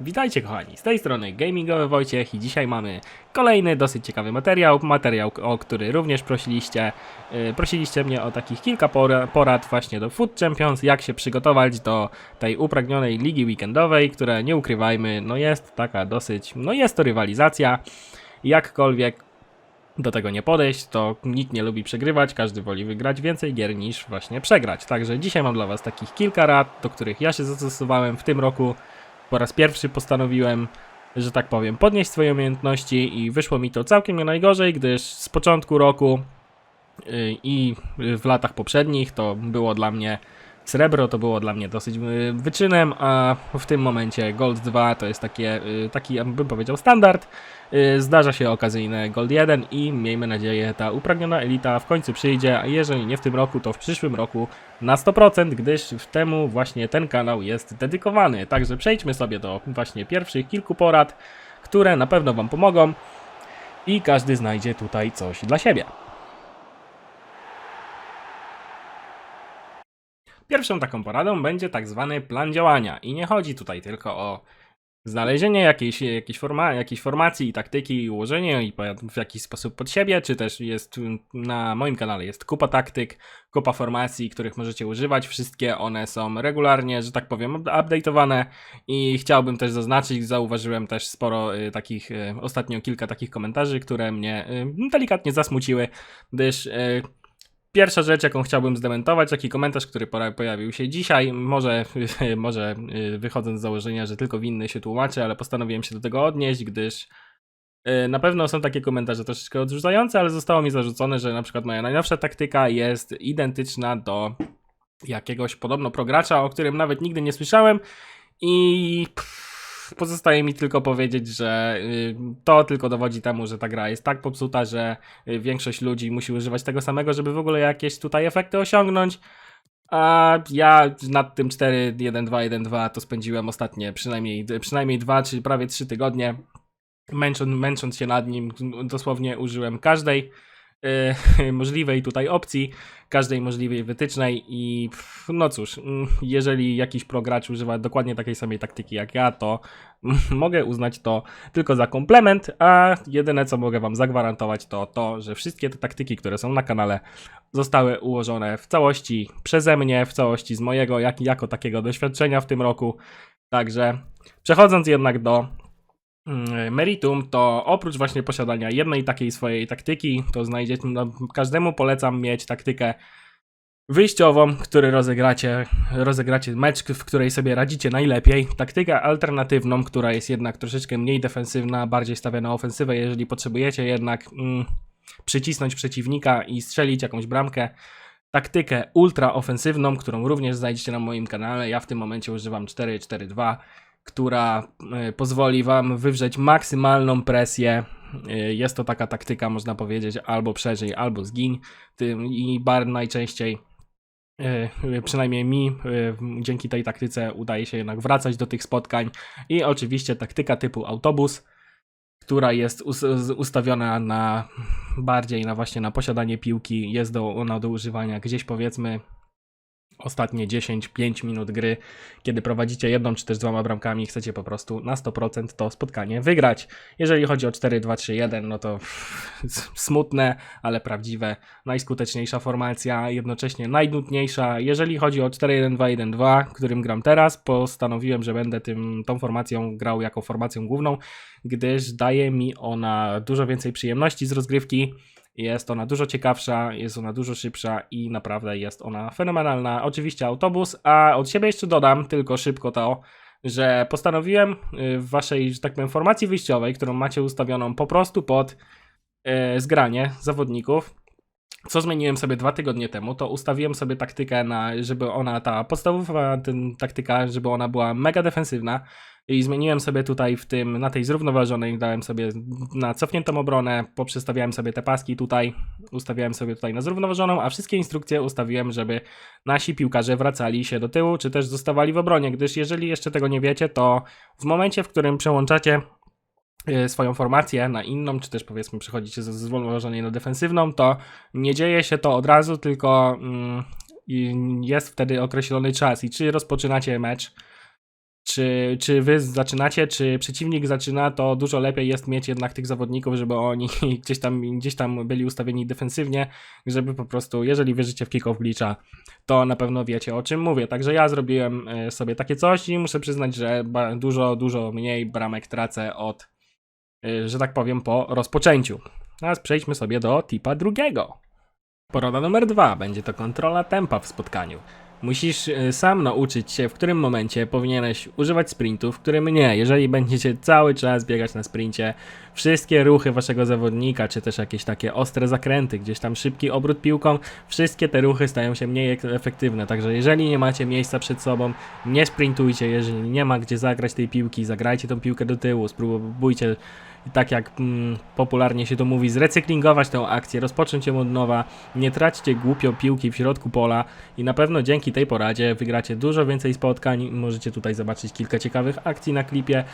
Witajcie kochani, z tej strony Gamingowy Wojciech i dzisiaj mamy kolejny dosyć ciekawy materiał, materiał o który również prosiliście, yy, prosiliście mnie o takich kilka pora, porad właśnie do Food Champions, jak się przygotować do tej upragnionej ligi weekendowej, która nie ukrywajmy, no jest taka dosyć, no jest to rywalizacja, jakkolwiek do tego nie podejść, to nikt nie lubi przegrywać, każdy woli wygrać więcej gier niż właśnie przegrać. Także dzisiaj mam dla Was takich kilka rad, do których ja się zastosowałem w tym roku. Po raz pierwszy postanowiłem, że tak powiem, podnieść swoje umiejętności i wyszło mi to całkiem nie najgorzej, gdyż z początku roku yy, i w latach poprzednich to było dla mnie srebro, to było dla mnie dosyć yy, wyczynem, a w tym momencie Gold 2 to jest takie, yy, taki, bym powiedział, standard. Yy, Zdarza się okazyjne Gold 1 i miejmy nadzieję ta upragniona elita w końcu przyjdzie, a jeżeli nie w tym roku, to w przyszłym roku na 100%, gdyż w temu właśnie ten kanał jest dedykowany. Także przejdźmy sobie do właśnie pierwszych kilku porad, które na pewno Wam pomogą i każdy znajdzie tutaj coś dla siebie. Pierwszą taką poradą będzie tak zwany plan działania i nie chodzi tutaj tylko o znalezienie jakiejś, jakiejś, forma, jakiejś formacji i taktyki i ułożenie po- w jakiś sposób pod siebie, czy też jest na moim kanale jest kupa taktyk, kupa formacji, których możecie używać. Wszystkie one są regularnie, że tak powiem, up- update'owane i chciałbym też zaznaczyć, zauważyłem też sporo y, takich, y, ostatnio kilka takich komentarzy, które mnie y, delikatnie zasmuciły, gdyż y, Pierwsza rzecz, jaką chciałbym zdementować, taki komentarz, który pojawił się dzisiaj, może, może y, wychodząc z założenia, że tylko winny się tłumaczy, ale postanowiłem się do tego odnieść, gdyż y, na pewno są takie komentarze troszeczkę odrzucające, ale zostało mi zarzucone, że na przykład moja najnowsza taktyka jest identyczna do jakiegoś podobno progracza, o którym nawet nigdy nie słyszałem i pff, pozostaje mi tylko powiedzieć, że y, to tylko dowodzi temu, że ta gra jest tak popsuta, że y, większość ludzi musi używać tego samego, żeby w ogóle jakieś tutaj efekty osiągnąć. A ja nad tym 4, 1, 2, 1, 2 to spędziłem ostatnie przynajmniej, przynajmniej 2 czy prawie 3 tygodnie. Męcząc, męcząc się nad nim, dosłownie użyłem każdej możliwej tutaj opcji, każdej możliwej wytycznej i no cóż, mm, jeżeli jakiś progracz używa dokładnie takiej samej taktyki jak ja, to mogę uznać to tylko za komplement, a jedyne co mogę wam zagwarantować to to, że wszystkie te taktyki, które są na kanale zostały ułożone w całości przeze mnie, w całości z mojego jak, jako takiego doświadczenia w tym roku. Także przechodząc jednak do meritum, to oprócz właśnie posiadania jednej takiej swojej taktyki, to znajdziecie, no, każdemu polecam mieć taktykę wyjściową, który rozegracie, rozegracie mecz, w której sobie radzicie najlepiej. Taktykę alternatywną, która jest jednak troszeczkę mniej defensywna, bardziej stawia na ofensywę, jeżeli potrzebujecie jednak mm, przycisnąć przeciwnika i strzelić jakąś bramkę. Taktykę ultra ofensywną, którą również znajdziecie na moim kanale. Ja w tym momencie używam 4-4-2, która y, pozwoli Wam wywrzeć maksymalną presję. Y, Jest to taka taktyka, można powiedzieć, albo przeżyj, albo zgiń. I bar najczęściej y, przynajmniej mi dzięki tej taktyce udaje się jednak wracać do tych spotkań i oczywiście taktyka typu autobus, która jest ustawiona na bardziej na właśnie na posiadanie piłki, jest do, ona do używania gdzieś powiedzmy ostatnie 10-5 minut gry, kiedy prowadzicie jedną czy też dwoma bramkami i chcecie po prostu na 100% to spotkanie wygrać. Jeżeli chodzi o 4-2-3-1, no to smutne, ale prawdziwe. Najskuteczniejsza formacja, jednocześnie najnudniejsza. Jeżeli chodzi o 4-1-2-1-2, którym gram teraz, postanowiłem, że będę tym, tą formacją grał jako formacją główną, gdyż daje mi ona dużo więcej przyjemności z rozgrywki. Jest ona dużo ciekawsza, jest ona dużo szybsza i naprawdę jest ona fenomenalna. Oczywiście autobus, a od siebie jeszcze dodam tylko szybko to, że postanowiłem y, w waszej, że tak powiem, formacji wyjściowej, którą macie ustawioną po prostu pod e, zgranie zawodników, co zmieniłem sobie dwa tygodnie temu, to ustawiłem sobie taktykę na, żeby ona, ta podstawowa ten, taktyka, żeby ona była mega defensywna i zmieniłem sobie tutaj w tym, na tej zrównoważonej, dałem sobie na cofniętą obronę, poprzestawiałem sobie te paski tutaj, ustawiałem sobie tutaj na zrównoważoną, a wszystkie instrukcje ustawiłem, żeby nasi piłkarze wracali się do tyłu, czy też zostawali w obronie, gdyż jeżeli jeszcze tego nie wiecie, to w momencie, w którym przełączacie y, swoją formację na inną, czy też powiedzmy przechodzicie ze zrównoważonej na defensywną, to nie dzieje się to od razu, tylko mm, jest wtedy określony czas. I czy rozpoczynacie mecz czy, czy wy zaczynacie, czy przeciwnik zaczyna, to dużo lepiej jest mieć jednak tych zawodników, żeby oni gdzieś tam, gdzieś tam byli ustawieni defensywnie, żeby po prostu, jeżeli wierzycie w kick-off glitcha, to na pewno wiecie o czym mówię. Także ja zrobiłem e, sobie takie coś i muszę przyznać, że dużo, dużo mniej bramek tracę od, e, że tak powiem, po rozpoczęciu. Teraz przejdźmy sobie do tipa drugiego. Porada numer dwa będzie to kontrola tempa w spotkaniu. Musisz e, sam nauczyć się, w którym momencie powinieneś używać sprintów, w którym nie. Jeżeli będziecie cały czas biegać na sprincie, wszystkie ruchy waszego zawodnika, czy też jakieś takie ostre zakręty, gdzieś tam szybki obrót piłką, wszystkie te ruchy stają się mniej ek- efektywne. Także jeżeli nie macie miejsca przed sobą, nie sprintujcie, jeżeli nie ma gdzie zagrać tej piłki, zagrajcie tą piłkę do tyłu, spróbujcie tak jak mm, popularnie się to mówi, zrecyklingować tę akcję, rozpocząć ją od nowa, nie traćcie głupio piłki w środku pola i na pewno dzięki tej poradzie wygracie dużo więcej spotkań. Możecie tutaj zobaczyć kilka ciekawych akcji na klipie,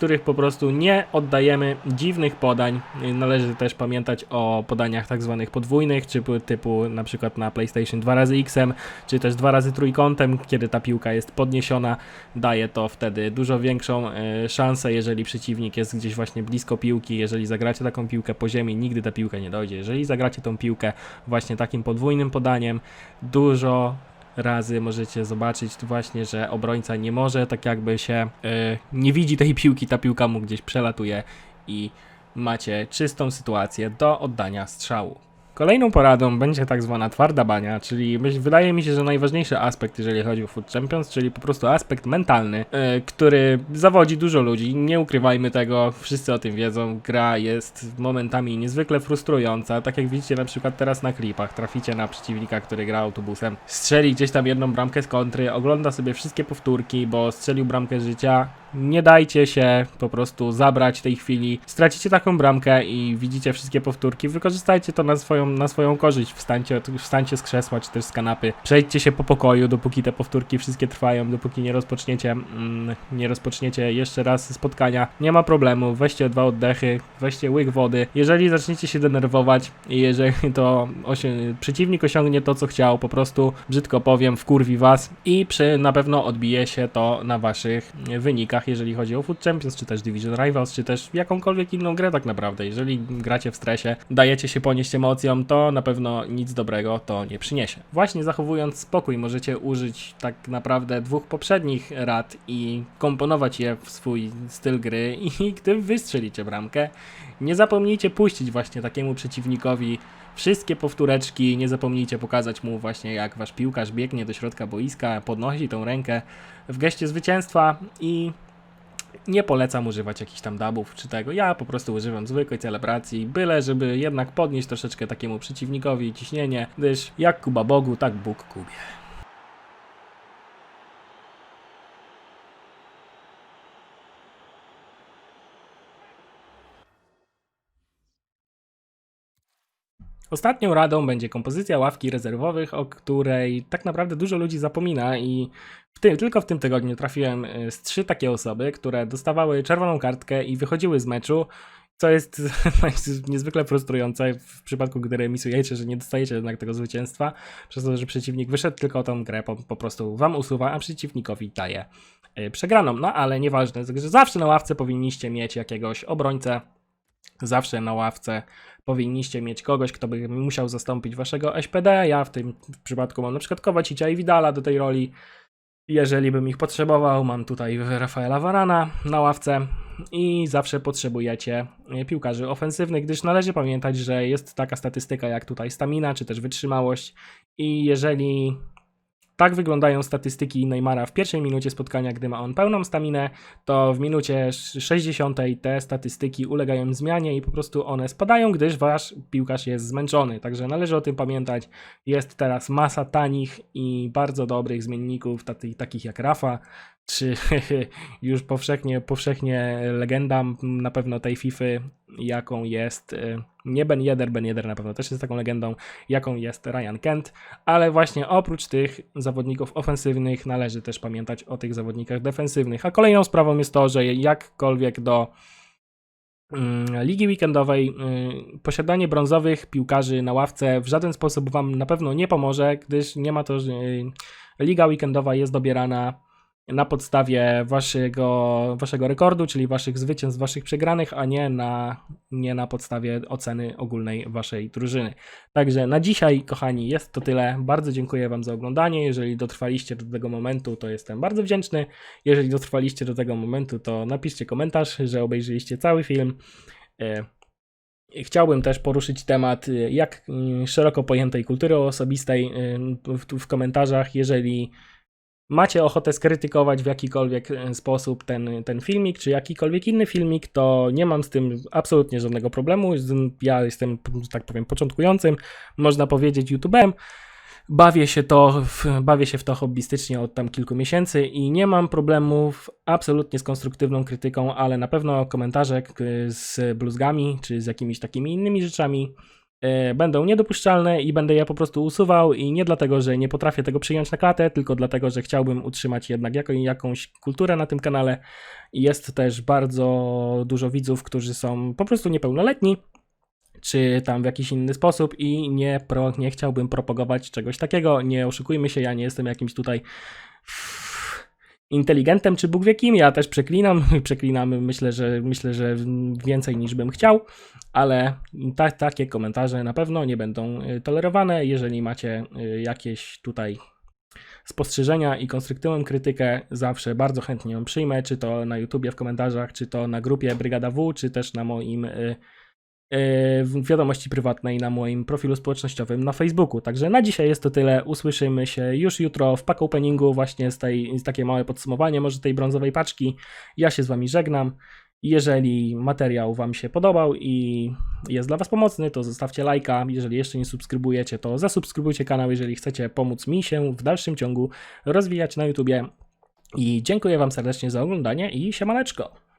których po prostu nie oddajemy dziwnych podań. Należy też pamiętać o podaniach tak zwanych podwójnych, czy typu na przykład na PlayStation 2 razy X, czy też dwa razy trójkątem, kiedy ta piłka jest podniesiona, daje to wtedy dużo większą e, szansę, jeżeli przeciwnik jest gdzieś właśnie blisko piłki, jeżeli zagracie taką piłkę po ziemi, nigdy ta piłka nie dojdzie. Jeżeli zagracie tą piłkę właśnie takim podwójnym podaniem, dużo razy możecie zobaczyć właśnie, że obrońca nie może, tak jakby się e, nie widzi tej piłki, ta piłka mu gdzieś przelatuje i macie czystą sytuację do oddania strzału. Kolejną poradą będzie tak zwana twarda bania, czyli myśl, wydaje mi się, że najważniejszy aspekt, jeżeli chodzi o Food Champions, czyli po prostu aspekt mentalny, yy, który zawodzi dużo ludzi. Nie ukrywajmy tego, wszyscy o tym wiedzą. Gra jest momentami niezwykle frustrująca. Tak jak widzicie na przykład teraz na klipach, traficie na przeciwnika, który gra autobusem, strzeli gdzieś tam jedną bramkę z kontry, ogląda sobie wszystkie powtórki, bo strzelił bramkę życia. Nie dajcie się po prostu zabrać tej chwili. Stracicie taką bramkę i widzicie wszystkie powtórki. Wykorzystajcie to na swoją, na swoją korzyść. Wstańcie, wstańcie z krzesła czy też z kanapy. Przejdźcie się po pokoju, dopóki te powtórki wszystkie trwają, dopóki nie rozpoczniecie, mm, nie rozpoczniecie jeszcze raz spotkania. Nie ma problemu. Weźcie dwa oddechy, weźcie łyk wody. Jeżeli zaczniecie się denerwować i jeżeli to osi- przeciwnik osiągnie to, co chciał, po prostu brzydko powiem, wkurwi was i przy, na pewno odbije się to na waszych wynikach, jeżeli chodzi o Food Champions, czy też Division Rivals, czy też jakąkolwiek inną grę tak naprawdę. Jeżeli gracie w stresie, dajecie się ponieść emocjom, to na pewno nic dobrego to nie przyniesie. Właśnie zachowując spokój, możecie użyć tak naprawdę dwóch poprzednich rad i komponować je w swój styl gry i gdy wystrzelicie bramkę, nie zapomnijcie puścić właśnie takiemu przeciwnikowi wszystkie powtóreczki, nie zapomnijcie pokazać mu właśnie jak wasz piłkarz biegnie do środka boiska, podnosi tą rękę w geście zwycięstwa i nie polecam używać jakichś tam dubów czy tego. Ja po prostu używam zwykłej celebracji, byle żeby jednak podnieść troszeczkę takiemu przeciwnikowi ciśnienie, gdyż jak Kuba Bogu, tak Bóg Kubie. Ostatnią radą będzie kompozycja ławki rezerwowych, o której tak naprawdę dużo ludzi zapomina i w tym, tylko w tym tygodniu trafiłem y, z trzy takie osoby, które dostawały czerwoną kartkę i wychodziły z meczu, co jest niezwykle frustrujące w przypadku, gdy remisujecie, że nie dostajecie jednak tego zwycięstwa, przez to, że przeciwnik wyszedł tylko tą grę, po, po prostu wam usuwa, a przeciwnikowi daje y, przegraną. No ale nieważne, że zawsze na ławce powinniście mieć jakiegoś obrońcę, zawsze na ławce powinniście mieć kogoś, kto by musiał zastąpić waszego SPD. Ja w tym przypadku mam na przykład Kowacicia i Widala do tej roli. Jeżeli bym ich potrzebował, mam tutaj Rafaela Varana na ławce i zawsze potrzebujecie piłkarzy ofensywnych, gdyż należy pamiętać, że jest taka statystyka jak tutaj stamina, czy też wytrzymałość i jeżeli tak wyglądają statystyki Neymara w pierwszej minucie spotkania, gdy ma on pełną staminę, to w minucie 60 te statystyki ulegają zmianie i po prostu one spadają, gdyż wasz piłkarz jest zmęczony. Także należy o tym pamiętać. Jest teraz masa tanich i bardzo dobrych zmienników, takich jak Rafa, czy już powszechnie, powszechnie legenda na pewno tej FIFA, jaką jest y, nie Ben Yedder, Ben Yedder na pewno też jest taką legendą, jaką jest Ryan Kent, ale właśnie oprócz tych zawodników ofensywnych należy też pamiętać o tych zawodnikach defensywnych. A kolejną sprawą jest to, że jakkolwiek do mm, ligi weekendowej y, posiadanie brązowych piłkarzy na ławce w żaden sposób wam na pewno nie pomoże, gdyż nie ma to, że y, liga weekendowa jest dobierana na podstawie waszego, waszego rekordu, czyli waszych zwycięstw, waszych przegranych, a nie na, nie na podstawie oceny ogólnej waszej drużyny. Także na dzisiaj, kochani, jest to tyle. Bardzo dziękuję Wam za oglądanie. Jeżeli dotrwaliście do tego momentu, to jestem bardzo wdzięczny. Jeżeli dotrwaliście do tego momentu, to napiszcie komentarz, że obejrzeliście cały film. E, Chciałbym też poruszyć temat y, jak y, szeroko pojętej kultury osobistej y, w, w komentarzach. Jeżeli macie ochotę skrytykować w jakikolwiek y, sposób ten, ten filmik, czy jakikolwiek inny filmik, to nie mam z tym absolutnie żadnego problemu. Ja jestem, tak powiem, początkującym, można powiedzieć, YouTuberem. Bawię się, to bawię się w to hobbystycznie od tam kilku miesięcy i nie mam problemów absolutnie z konstruktywną krytyką, ale na pewno komentarze k- z bluzgami czy z jakimiś takimi innymi rzeczami e, będą niedopuszczalne i będę je po prostu usuwał i nie dlatego, że nie potrafię tego przyjąć na klatę, tylko dlatego, że chciałbym utrzymać jednak jako, jakąś kulturę na tym kanale. Jest też bardzo dużo widzów, którzy są po prostu niepełnoletni, czy tam w jakiś inny sposób i nie, pro, nie chciałbym propagować czegoś takiego. Nie oszukujmy się, ja nie jestem jakimś tutaj inteligentem czy Bóg wie kim. Ja też przeklinam, przeklinam myślę, że myślę, że więcej niż bym chciał, ale ta, takie komentarze na pewno nie będą y, tolerowane. Jeżeli macie y, jakieś tutaj spostrzeżenia i konstruktywną krytykę, zawsze bardzo chętnie ją przyjmę, czy to na YouTubie w komentarzach, czy to na grupie Brygada W, czy też na moim y, w wiadomości prywatnej na moim profilu społecznościowym na Facebooku. Także na dzisiaj jest to tyle. Usłyszymy się już jutro w pack openingu, właśnie z tej z takie małe podsumowanie może tej brązowej paczki. Ja się z wami żegnam. Jeżeli materiał wam się podobał i jest dla was pomocny, to zostawcie lajka. Jeżeli jeszcze nie subskrybujecie, to zasubskrybujcie kanał, jeżeli chcecie pomóc mi się w dalszym ciągu rozwijać na YouTubie. I dziękuję wam serdecznie za oglądanie i siemaneczko.